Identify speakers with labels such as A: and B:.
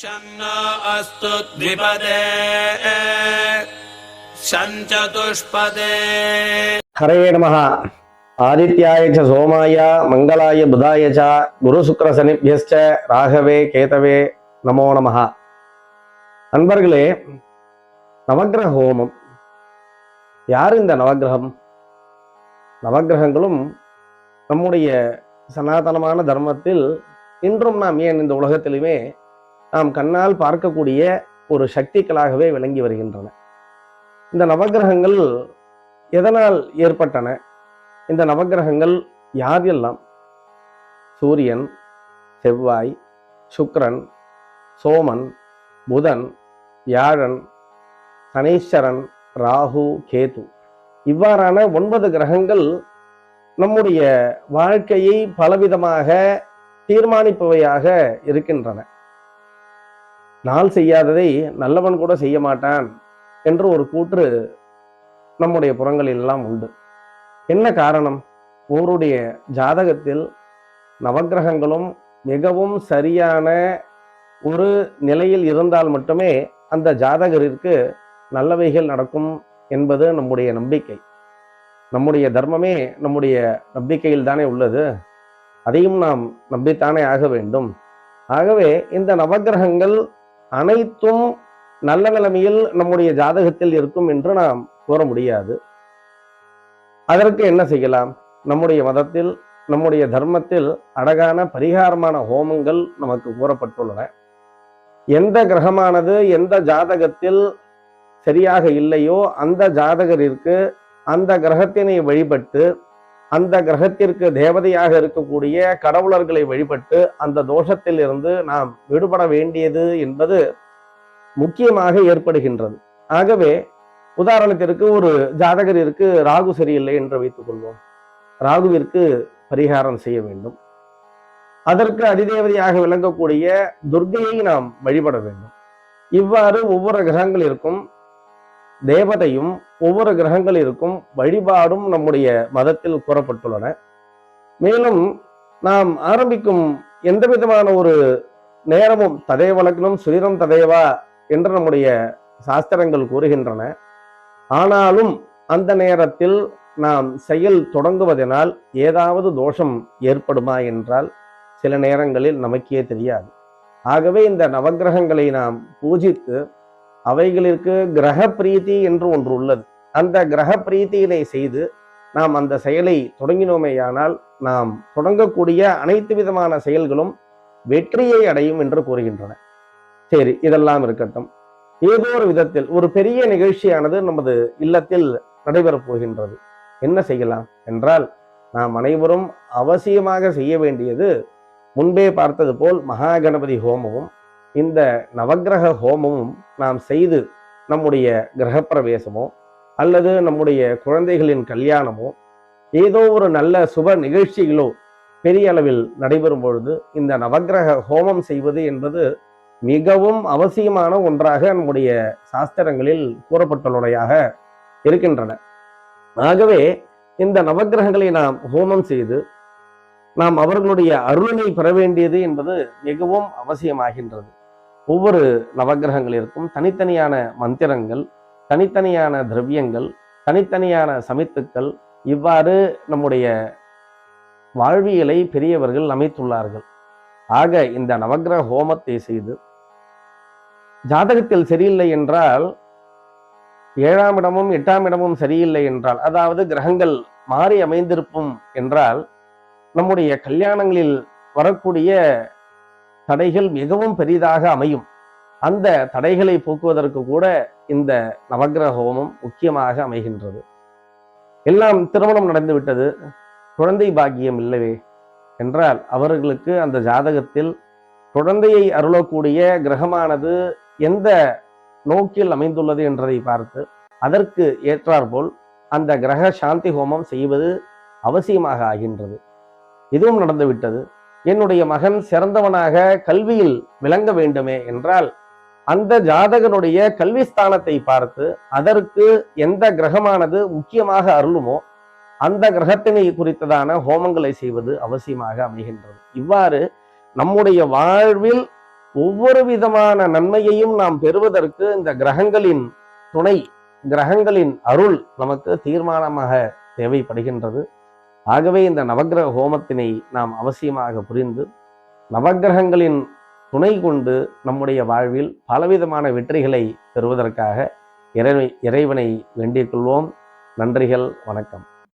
A: शन्नो अस्तु द्विपदे शञ्चतुष्पदे
B: ஹரே நமஹ ஆதித்யாய ச சோமாய மங்களாய புதாய ச குரு சுக்கர சனிபியஸ்ச ராகவே கேதவே நமோ நமஹ நண்பர்களே நவக்கிரக ஹோமம் யார் இந்த நவக்கிரகம் நவக்கிரகங்களும் நம்முடைய சனாதனமான தர்மத்தில் இன்றும் நாம் ஏன் இந்த உலகத்திலுமே நாம் கண்ணால் பார்க்கக்கூடிய ஒரு சக்திகளாகவே விளங்கி வருகின்றன. இந்த நவக்கிரகங்கள் எதனால் ஏற்பட்டன? இந்த நவக்கிரகங்கள் யாரெல்லாம்? சூரியன் செவ்வாய் சுக்ரன் சோமன் புதன் வியாழன் சனீஸ்வரன் ராகு கேது. இவ்வாறான ஒன்பது கிரகங்கள் நம்முடைய வாழ்க்கையை பலவிதமாக தீர்மானிப்பவையாக இருக்கின்றன. நாள் செய்யாததை நல்லவன் கூட செய்ய மாட்டான் என்று ஒரு கூற்று நம்முடைய புறங்களில் எல்லாம் உண்டு. என்ன காரணம்? ஒருவருடைய ஜாதகத்தில் நவக்கிரகங்களும் மிகவும் சரியான ஒரு நிலையில் இருந்தால் மட்டுமே அந்த ஜாதகரிற்கு நல்லவைகள் நடக்கும் என்பது நம்முடைய நம்பிக்கை. நம்முடைய தர்மமே நம்முடைய நம்பிக்கையில் தானே உள்ளது. அதையும் நாம் நம்பித்தானே ஆக வேண்டும். ஆகவே இந்த நவக்கிரகங்கள் அனைத்தும் நல்ல நிலைமையில் நம்முடைய ஜாதகத்தில் இருக்கும் என்று நாம் கூற முடியாது. அதற்கு என்ன செய்யலாம்? நம்முடைய மதத்தில் நம்முடைய தர்மத்தில் அழகான பரிகாரமான ஹோமங்கள் நமக்கு கூறப்பட்டுள்ளன. எந்த கிரகமானது எந்த ஜாதகத்தில் சரியாக இல்லையோ அந்த ஜாதகரிற்கு அந்த கிரகத்தினை வழிபட்டு அந்த கிரகத்திற்கு தேவதையாக இருக்கக்கூடிய கடவுளர்களை வழிபட்டு அந்த தோஷத்தில் இருந்து நாம் விடுபட வேண்டியது என்பது முக்கியமாக ஏற்படுகின்றது. ஆகவே உதாரணத்திற்கு ஒரு ஜாதகரிற்கு ராகு சரியில்லை என்று வைத்துக் கொள்வோம். ராகுவிற்கு பரிகாரம் செய்ய வேண்டும். அதற்கு அதிதேவதையாக விளங்கக்கூடிய துர்கையை நாம் வழிபட வேண்டும். இவ்வாறு ஒவ்வொரு கிரகங்களிற்கும் தேவதையும் ஒவ்வொரு கிரகங்களிற்கும் வழிபாடும் நம்முடைய மதத்தில் கூறப்பட்டுள்ளன. மேலும் நாம் ஆரம்பிக்கும் எந்த விதமான ஒரு நேரமும் ததை வழக்கிலும் சுதிரம் ததைவா என்று நம்முடைய சாஸ்திரங்கள் கூறுகின்றன. ஆனாலும் அந்த நேரத்தில் நாம் செயல் தொடங்குவதனால் ஏதாவது தோஷம் ஏற்படுமா என்றால் சில நேரங்களில் நமக்கே தெரியாது. ஆகவே இந்த நவக்கிரகங்களை நாம் பூஜித்து அவைகளிற்கு கிரக பிரீத்தி என்று ஒன்று உள்ளது. அந்த கிரக பிரீத்தியினை செய்து நாம் அந்த செயலை தொடங்கினோமேயானால் நாம் தொடங்கக்கூடிய அனைத்து விதமான செயல்களும் வெற்றியை அடையும் என்று கூறுகின்றன. சரி இதெல்லாம் இருக்கட்டும். ஏதோ ஒரு விதத்தில் ஒரு பெரிய நிகழ்ச்சியானது நமது இல்லத்தில் நடைபெறப் போகின்றது. என்ன செய்யலாம்? என்றால் நாம் அனைவரும் அவசியமாக செய்ய வேண்டியது முன்பே பார்த்தது போல் மகா கணபதி ஹோமமும் இந்த நவக்கிரக ஹோமமும் நாம் செய்து நம்முடைய கிரகப்பிரவேசமோ அல்லது நம்முடைய குழந்தைகளின் கல்யாணமோ ஏதோ ஒரு நல்ல சுப நிகழ்ச்சிகளோ பெரிய அளவில் நடைபெறும் பொழுது இந்த நவக்கிரக ஹோமம் செய்வது என்பது மிகவும் அவசியமான ஒன்றாக நம்முடைய சாஸ்திரங்களில் கூறப்பட்டுள்ளவையாக இருக்கின்றன. ஆகவே இந்த நவக்கிரகங்களை நாம் ஹோமம் செய்து நாம் அவர்களுடைய அருளினை பெற வேண்டியது என்பது மிகவும் அவசியமாகின்றது. ஒவ்வொரு நவக்கிரகங்களிற்கும் தனித்தனியான மந்திரங்கள் தனித்தனியான திரவியங்கள் தனித்தனியான சமித்துக்கள் இவ்வாறு நம்முடைய வாழ்வியலை பெரியவர்கள் அமைத்துள்ளார்கள். ஆக இந்த நவக்கிரக ஹோமத்தை செய்து ஜாதகத்தில் சரியில்லை என்றால் ஏழாம் இடமும் எட்டாம் இடமும் சரியில்லை என்றால் அதாவது கிரகங்கள் மாறி அமைந்திருக்கும் என்றால் நம்முடைய கல்யாணங்களில் வரக்கூடிய தடைகள் மிகவும் பெரிதாக அமையும். அந்த தடைகளை போக்குவதற்கு கூட இந்த நவக்கிரக ஹோமம் முக்கியமாக அமைகின்றது. எல்லாம் திருமணம் நடந்து விட்டது. குழந்தை பாக்கியம் இல்லவே என்றால் அவர்களுக்கு அந்த ஜாதகத்தில் குழந்தையை அருளக்கூடிய கிரகமானது எந்த நோக்கில் அமைந்துள்ளது என்றதை பார்த்து அதற்கு ஏற்றாற்போல் அந்த கிரக சாந்தி ஹோமம் செய்வது அவசியமாக ஆகின்றது. இதுவும் நடந்துவிட்டது என்னுடைய மகன் சிறந்தவனாக கல்வியில் விளங்க வேண்டுமே என்றால் அந்த ஜாதகனுடைய கல்வி ஸ்தானத்தை பார்த்து அதற்கு எந்த கிரகமானது முக்கியமாக அருளுமோ அந்த கிரகத்தினை குறித்ததான ஹோமங்களை செய்வது அவசியமாக அமைகின்றது. இவ்வாறு நம்முடைய வாழ்வில் ஒவ்வொரு விதமான நன்மையையும் நாம் பெறுவதற்கு இந்த கிரகங்களின் துணை கிரகங்களின் அருள் நமக்கு தீர்மானமாக தேவைப்படுகின்றது. ஆகவே இந்த நவக்கிரக ஹோமத்தினை நாம் அவசியமாக புரிந்து நவக்கிரகங்களின் துணை கொண்டு நம்முடைய வாழ்வில் பலவிதமான வெற்றிகளை பெறுவதற்காக இறை இறைவனை வேண்டிக் கொள்வோம். நன்றிகள் வணக்கம்.